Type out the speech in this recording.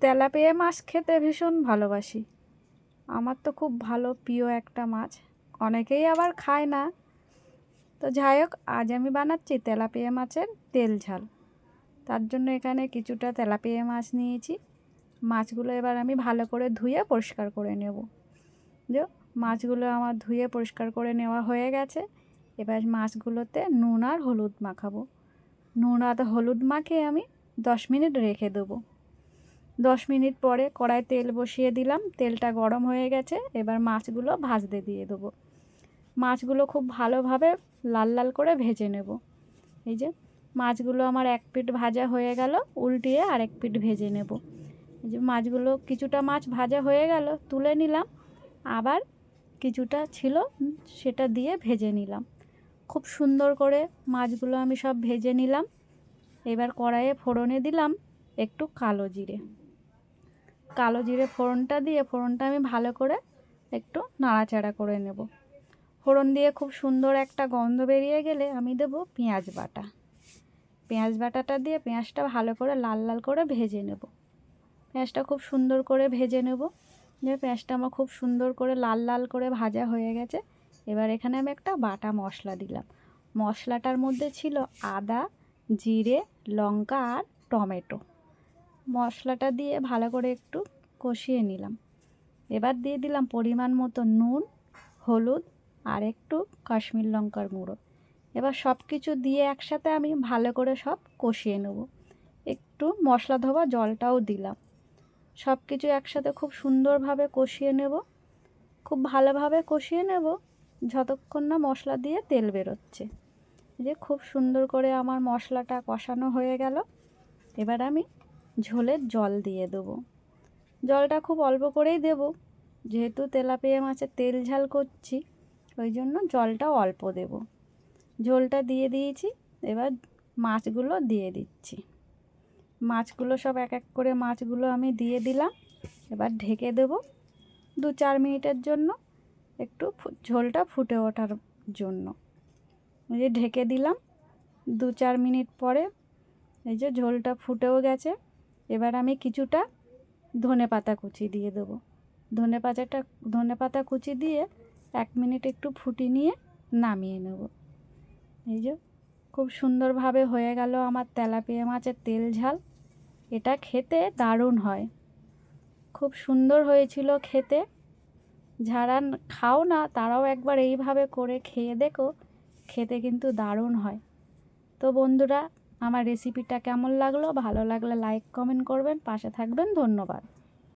Tilapia মাছ খেতে ভীষণ ভালোবাসি। আমার তো খুব ভালো, প্রিয় একটা মাছ। অনেকেই আবার খায় না। তো যাই হোক, আজ আমি বানাচ্ছি তেলাপিয়া মাছের তেল ঝাল। তার জন্য এখানে কিছুটা তেলাপিয়া মাছ নিয়েছি। মাছগুলো এবার আমি ভালো করে ধুয়ে পরিষ্কার করে নেব। যে, মাছগুলো আমার ধুয়ে পরিষ্কার করে নেওয়া হয়ে গেছে। এবার মাছগুলোতে নুন আর হলুদ মাখাবো। নুন আর হলুদ মাখিয়ে আমি দশ মিনিট রেখে দেবো। দশ মিনিট পরে কড়াই তেল বসিয়ে দিলাম। তেলটা গরম হয়ে গেছে। এবার মাছগুলো ভাজতে দিয়ে দেবো। মাছগুলো খুব ভালোভাবে লাল লাল করে ভেজে নেব। এই যে মাছগুলো আমার এক পিঠ ভাজা হয়ে গেল, উল্টিয়ে আরেক পিঠ ভেজে নেব। এই যে মাছগুলো কিছুটা মাছ ভাজা হয়ে গেল, তুলে নিলাম। আবার কিছুটা ছিল সেটা দিয়ে ভেজে নিলাম। খুব সুন্দর করে মাছগুলো আমি সব ভেজে নিলাম। এবার কড়াইয়ে ফোড়নে দিলাম একটু কালো জিরে। কালো জিরে ফোড়নটা দিয়ে ফোড়নটা আমি ভালো করে একটু নাড়াচাড়া করে নেব। ফোড়ন দিয়ে খুব সুন্দর একটা গন্ধ বেরিয়ে গেলে আমি দেব পেঁয়াজ বাটা। পেঁয়াজ বাটাটা দিয়ে পেঁয়াজটা ভালো করে লাল লাল করে ভেজে নেব। পেঁয়াজটা খুব সুন্দর করে ভেজে নেব। যে পেঁয়াজটা আমার খুব সুন্দর করে লাল লাল করে ভাজা হয়ে গেছে। এবার এখানে আমি একটা বাটা মশলা দিলাম। মশলাটার মধ্যে ছিল আদা, জিরে, লঙ্কা আর টমেটো। মশলাটা দিয়ে ভালো করে একটু কষিয়ে নিলাম। এবার দিয়ে দিলাম পরিমাণ মতো নুন, হলুদ আর একটু কাশ্মীর লঙ্কার গুঁড়ো। এবার সব কিছু দিয়ে একসাথে আমি ভালো করে সব কষিয়ে নেব। একটু মশলা ধোয়া জলটাও দিলাম। সব কিছু একসাথে খুব সুন্দরভাবে কষিয়ে নেব। খুব ভালোভাবে কষিয়ে নেব যতক্ষণ না মশলা দিয়ে তেল বেরোচ্ছে। যে খুব সুন্দর করে আমার মশলাটা কষানো হয়ে গেল। এবার আমি ঝোলের জল দিয়ে দেবো। জলটা খুব অল্প করেই দেব। যেহেতু তেলাপিয়া মাছের তেল ঝাল করছি, ওই জন্য জলটা অল্প দেব। ঝোলটা দিয়ে দিয়েছি, এবার মাছগুলো দিয়ে দিচ্ছি। মাছগুলো সব এক এক করে মাছগুলো আমি দিয়ে দিলাম, এবার ঢেকে দেব দু চার মিনিটের জন্য একটু ঝোলটা ফুটে ওঠার জন্য। এই যে ঢেকে দিলাম, দু চার মিনিট পরে এই যে ঝোলটা ফুটেও গেছে এবার আমি কিছুটা ধনে পাতা কুচি দিয়ে দেবো। ধনে পাতাটা, ধনে পাতা কুচি দিয়ে এক মিনিট একটু ফুটি নিয়ে নামিয়ে নেব। এই যে খুব সুন্দরভাবে হয়ে গেল আমার তেলাপিয়া মাছের তেল ঝাল। এটা খেতে দারুণ হয়। খুব সুন্দর হয়েছিল খেতে। যারা খাও না, তারাও একবার এইভাবে করে খেয়ে দেখো। খেতে কিন্তু দারুণ হয়। তো বন্ধুরা আমার রেসিপিটা কেমন লাগল? ভালো লাগলে লাইক কমেন্ট করবেন পাশে থাকবেন ধন্যবাদ।